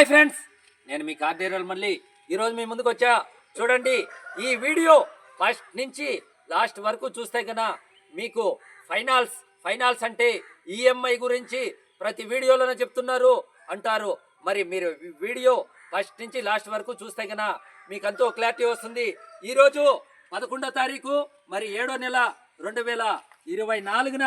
Hi friends నేను మీ కార్డీరల్ మళ్ళీ ఈరోజు మీ ముందుకు వచ్చా. చూడండి ఈ వీడియో ఫస్ట్ నుంచి లాస్ట్ వరకు చూస్తే కన్నా మీకు ఫైనాల్స్ ఫైనాల్స్ అంటే ఈఎంఐ గురించి ప్రతి వీడియోలోనే చెప్తున్నారు అంటారు. మరి మీరు వీడియో ఫస్ట్ నుంచి లాస్ట్ వరకు చూస్తే కన్నా మీకు ఎంతో క్లారిటీ వస్తుంది. ఈరోజు పదకొండో తారీఖు మరి ఏడో నెల రెండు వేల ఇరవై నాలుగున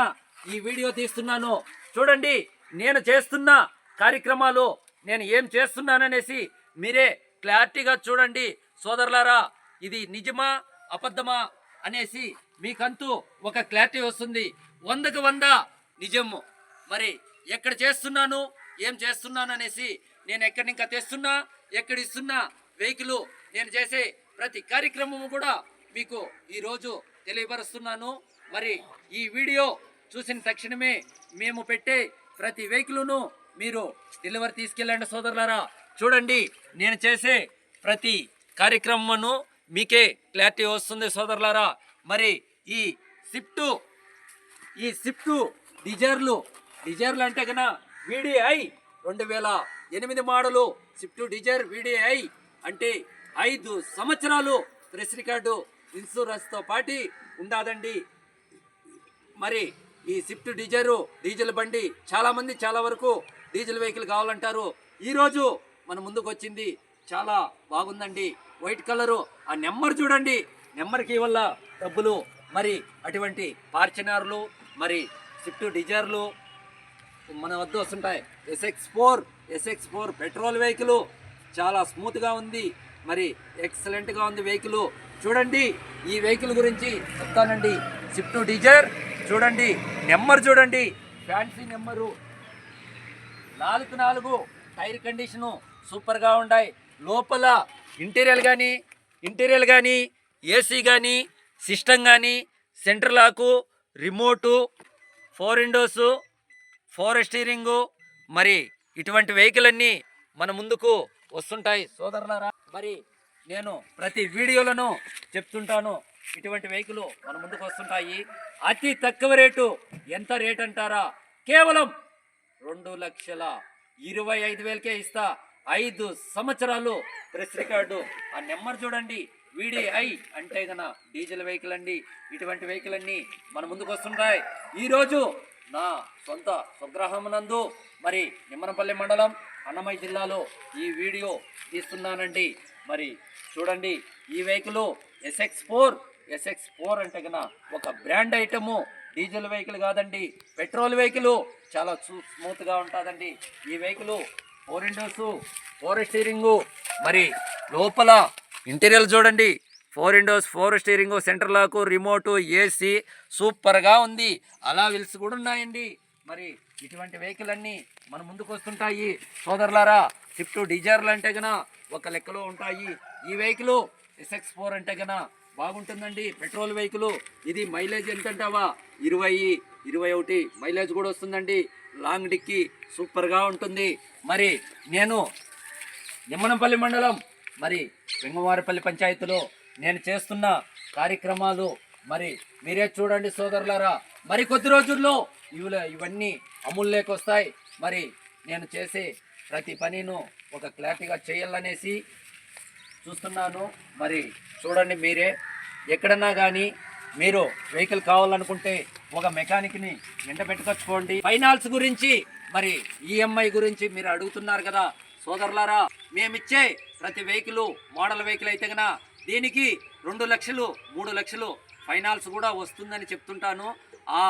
ఈ వీడియో తీస్తున్నాను. చూడండి నేను చేస్తున్న కార్యక్రమాలు నేను ఏం చేస్తున్నాననేసి మీరే క్లారిటీగా చూడండి సోదరులారా. ఇది నిజమా అబద్ధమా అనేసి మీకంతూ ఒక క్లారిటీ వస్తుంది. వందకు వంద నిజము. మరి ఎక్కడ చేస్తున్నాను ఏం చేస్తున్నాను అనేసి నేను ఎక్కడి ఇంకా తెస్తున్నా ఎక్కడ ఇస్తున్నా వెహికల్ నేను చేసే ప్రతి కార్యక్రమము కూడా మీకు ఈరోజు తెలియపరుస్తున్నాను. మరి ఈ వీడియో చూసిన తక్షణమే మేము పెట్టే ప్రతి వెహికల్ను మీరు డెలివరీ తీసుకెళ్ళండి సోదరులారా. చూడండి నేను చేసే ప్రతి కార్యక్రమమును మీకే క్లారిటీ వస్తుంది సోదరులారా. మరి ఈ స్విఫ్ట్ ఈ స్విఫ్ట్ డిజైర్లు డిజైర్లు అంటే కన్నా వీడిఐ రెండు వేల ఎనిమిది మోడలు స్విఫ్ట్ డిజైర్ వీడిఐ అంటే ఐదు సంవత్సరాలు ప్రెస్ రికార్డు ఇన్సూరెన్స్తో పాటి ఉండాదండి. మరి ఈ స్విఫ్ట్ డిజైరు డీజిల్ బండి చాలామంది చాలా వరకు డీజిల్ వెహికల్ కావాలంటారు. ఈరోజు మన ముందుకు వచ్చింది. చాలా బాగుందండి. White colour. ఆ నెంబర్ చూడండి. నెంబర్కి వల్ల డబ్బులు. మరి అటువంటి ఫార్చునర్లు మరి స్విఫ్ట్ డిజైర్లు మన వద్ద వస్తుంటాయి. SX four SX four petrol vehicle. చాలా స్మూత్గా ఉంది. మరి ఎక్సలెంట్గా ఉంది వెహికల్. చూడండి. ఈ వెహికల్ గురించి చెప్తానండి. Swift Dzire. చూడండి. నెంబర్ చూడండి. Fancy number. నాలుగు నాలుగు టైర్ కండిషను సూపర్గా ఉన్నాయి లోపల ఇంటీరియర్ కానీ ఇంటీరియర్ కానీ ఏసీ కానీ సిస్టమ్ కానీ centre lock remote four windows four steering మరి ఇటువంటి వెహికల్ అన్నీ మన ముందుకు వస్తుంటాయి. సోదరులారా మరి నేను ప్రతి వీడియోలను చెప్తుంటాను ఇటువంటి వెహికల్ మన ముందుకు వస్తుంటాయి. అతి తక్కువ రేటు ఎంత రేట్ అంటారా? కేవలం రెండు లక్షల ఇరవై ఐదు వేలకే ఇస్తా. ఐదు సంవత్సరాలు ప్రెస్ రికార్డు. ఆ నెంబర్ చూడండి. వీడిఐ అంటే గన డీజిల్ వెహికల్ అండి. ఇటువంటి వెహికల్ అన్ని మన ముందుకు వస్తుంటాయి. ఈరోజు నా సొంత స్వగ్రహమునందు మరి నిమ్మనపల్లి మండలం అన్నమయ్య జిల్లాలో ఈ వీడియో తీస్తున్నానండి. మరి చూడండి ఈ vehicle SX four SX four అంటే కన్నా ఒక బ్రాండ్ ఐటము. డీజిల్ వెహికల్ కాదండి పెట్రోల్ వెహికల్. చాలా సూ- స్మూత్గా ఉంటుందండి. ఈ vehicle four windows four steering. మరి లోపల ఇంటీరియర్ చూడండి. Four windows four steering centre lock remote AC సూపర్గా ఉంది. అలా విల్స్ కూడా ఉన్నాయండి. మరి ఇటువంటి వెహికల్ అన్నీ మన ముందుకు వస్తుంటాయి. సోదరులారా స్విఫ్ట్ డిజైర్లు అంటే గన ఒక లెక్కలో ఉంటాయి. ఈ వెహికల్ ఎస్ఎక్స్ ఫోర్ అంటే గన బాగుంటుందండి. పెట్రోల్ వెహికల్ ఇది మైలేజ్ ఎంత అంటావా ఇరవై ఇరవై ఒకటి మైలేజ్ కూడా వస్తుందండి. లాంగ్ డిక్కి సూపర్గా ఉంటుంది. మరి నేను నిమ్మనంపల్లి మండలం మరి వెంగవారిపల్లి పంచాయతీలో నేను చేస్తున్న కార్యక్రమాలు మరి మీరే చూడండి సోదరులారా. మరి కొద్ది రోజుల్లో ఇవి ఇవన్నీ అమూల్లోకి వస్తాయి. మరి నేను చేసే ప్రతి పనిను ఒక క్లారిటీగా చేయాలనేసి చూస్తున్నాను. మరి చూడండి మీరే ఎక్కడన్నా కానీ మీరు వెహికల్ కావాలనుకుంటే ఒక మెకానిక్ని వెంట పెట్టుకొచ్చుకోండి. ఫైనాన్స్ గురించి మరి ఈఎంఐ గురించి మీరు అడుగుతున్నారు కదా సోదరులారా మేమిచ్చే ప్రతి వెహికల్ మోడల్ వెహికల్ అయితే కనుక దీనికి రెండు లక్షలు మూడు లక్షలు ఫైనాన్స్ కూడా వస్తుందని చెప్తుంటాను. ఆ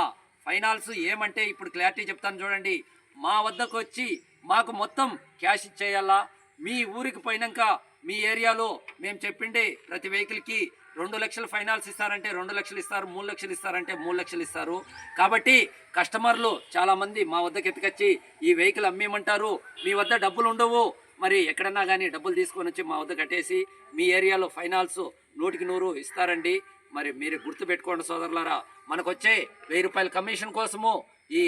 ఫైనాన్స్ ఏమంటే ఇప్పుడు క్లారిటీ చెప్తాను చూడండి. మా వద్దకు వచ్చి మాకు మొత్తం క్యాష్ ఇచ్చేయాలా? మీ ఊరికి పోయినాక మీ ఏరియాలో మేము చెప్పిండే ప్రతి వెహికల్కి రెండు లక్షలు ఫైనాన్స్ ఇస్తారంటే రెండు లక్షలు ఇస్తారు మూడు లక్షలు ఇస్తారంటే మూడు లక్షలు ఇస్తారు. కాబట్టి కస్టమర్లు చాలామంది మా వద్దకు ఎత్తుకొచ్చి ఈ వెహికల్ అమ్మేయమంటారు. మీ వద్ద డబ్బులు ఉండవు. మరి ఎక్కడన్నా కానీ డబ్బులు తీసుకొని వచ్చి మా వద్ద కట్టేసి మీ ఏరియాలో ఫైనాన్స్ నూటికి నూరు ఇస్తారండి. మరి మీరు గుర్తుపెట్టుకోండి సోదరులారా మనకు వచ్చే వెయ్యి రూపాయల కమిషన్ కోసము ఈ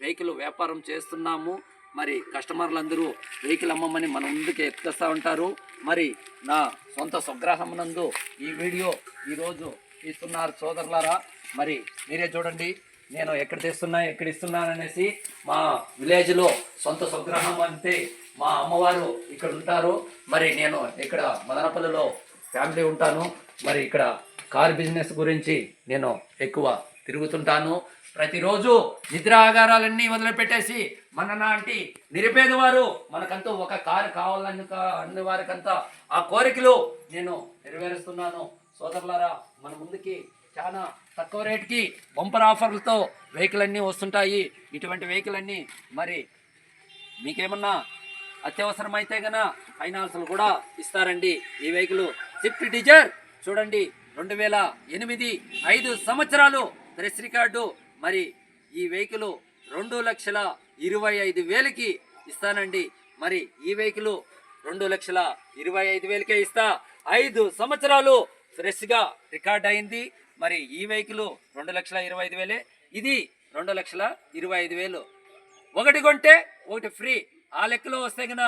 వెహికల్ వ్యాపారం చేస్తున్నాము. మరి కస్టమర్లందరూ వెహికల్ అమ్మమని మన ముందుకు ఎత్తేస్తూ ఉంటారు. మరి నా సొంత స్వగ్రహమునందు ఈ వీడియో ఈరోజు తీస్తున్నారు సోదరులారా. మరి మీరే చూడండి నేను ఎక్కడ తెస్తున్నా ఎక్కడ ఇస్తున్నాను అనేసి మా విలేజ్లో సొంత స్వగ్రహం అంటే మా అమ్మవారు ఇక్కడ ఉంటారు. మరి నేను ఇక్కడ మదనపల్లిలో ఫ్యామిలీ ఉంటాను. మరి ఇక్కడ కార్ బిజినెస్ గురించి నేను ఎక్కువ తిరుగుతుంటాను. ప్రతిరోజు నిద్రాగారాలన్నీ వదిలిపెట్టేసి మన నాటి నిరుపేద వారు ఒక కారు కావాలని అన్ని వారికంతా ఆ కోరికలు నేను నెరవేరుస్తున్నాను. సోదరులారా మన ముందుకి చాలా తక్కువ రేటుకి బంపర్ ఆఫర్లతో వెహికల్ అన్నీ వస్తుంటాయి. ఇటువంటి వెహికల్ అన్నీ మరి మీకేమన్నా అత్యవసరమైతే గన ఫైనాన్సులు కూడా ఇస్తారండి ఈ వెహికల్. స్విఫ్ట్ డిజైర్ చూడండి రెండు వేల ఎనిమిది ఐదు సంవత్సరాలు ప్రెస్ రికార్డు మరి ఈ వెహికల్ రెండు లక్షల ఇరవై ఐదు వేలకి ఇస్తానండి. మరి ఈ వెహికల్ రెండు లక్షల ఇరవై ఐదు వేలకే ఇస్తా. ఐదు సంవత్సరాలు ఫ్రెష్గా రికార్డ్ అయింది. మరి ఈ వెహికల్ రెండు లక్షల ఇరవై ఐదు వేలే. ఇది రెండు లక్షల ఇరవై ఐదు వేలు. ఒకటి కొంటే ఒకటి ఫ్రీ. ఆ లెక్కలో వస్తే గన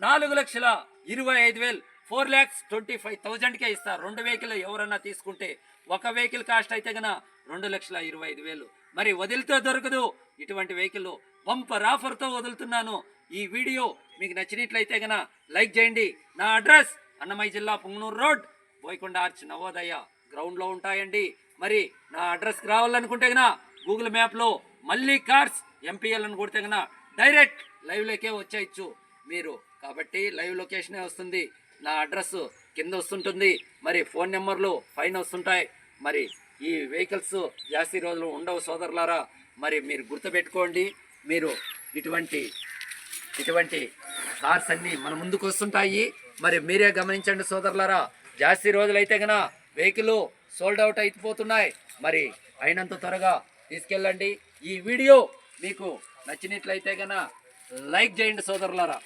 నాలుగు లక్షల ఇరవై ఐదు వేలు. ఫోర్ ల్యాక్స్ ట్వంటీ ఫైవ్ థౌజండ్కే ఇస్తారు రెండు వెహికల్ ఎవరన్నా తీసుకుంటే ఒక వెహికల్ కాస్ట్ అయితే గన రెండు లక్షల ఇరవై ఐదు వేలు. మరి వదిలితే దొరకదు. ఇటువంటి వెహికల్ బంపర్ ఆఫర్తో వదులుతున్నాను. ఈ వీడియో మీకు నచ్చినట్లయితే గన లైక్ చేయండి. నా అడ్రస్ అన్నమయ్య జిల్లా పుంగనూరు రోడ్ బోయకొండ ఆర్చ్ నవోదయ గ్రౌండ్లో ఉంటాయండి. మరి నా అడ్రస్కి రావాలనుకుంటే గన గూగుల్ మ్యాప్లో మళ్ళీ కార్స్ ఎంపీఎల్ అని కొడితే గన డైరెక్ట్ లైవ్లోకే వచ్చేయచ్చు. మీరు కాబట్టి లైవ్ లొకేషనే వస్తుంది. నా అడ్రస్ కింద వస్తుంటుంది. మరి ఫోన్ నెంబర్లు పైన వస్తుంటాయి. మరి ఈ వెహికల్స్ జాస్తి రోజులు ఉండవు సోదరులారా. మరి మీరు గుర్తుపెట్టుకోండి మీరు ఇటువంటి ఇటువంటి కార్స్ అన్నీ మన ముందుకు వస్తుంటాయి. మరి మీరే గమనించండి సోదరులారా జాస్తి రోజులైతే గన వెహికల్ సోల్డ్ అవుట్ అయిపోతున్నాయి. మరి అయినంత త్వరగా తీసుకెళ్ళండి. ఈ వీడియో మీకు నచ్చినట్లయితే గన లైక్ చేయండి సోదరులారా.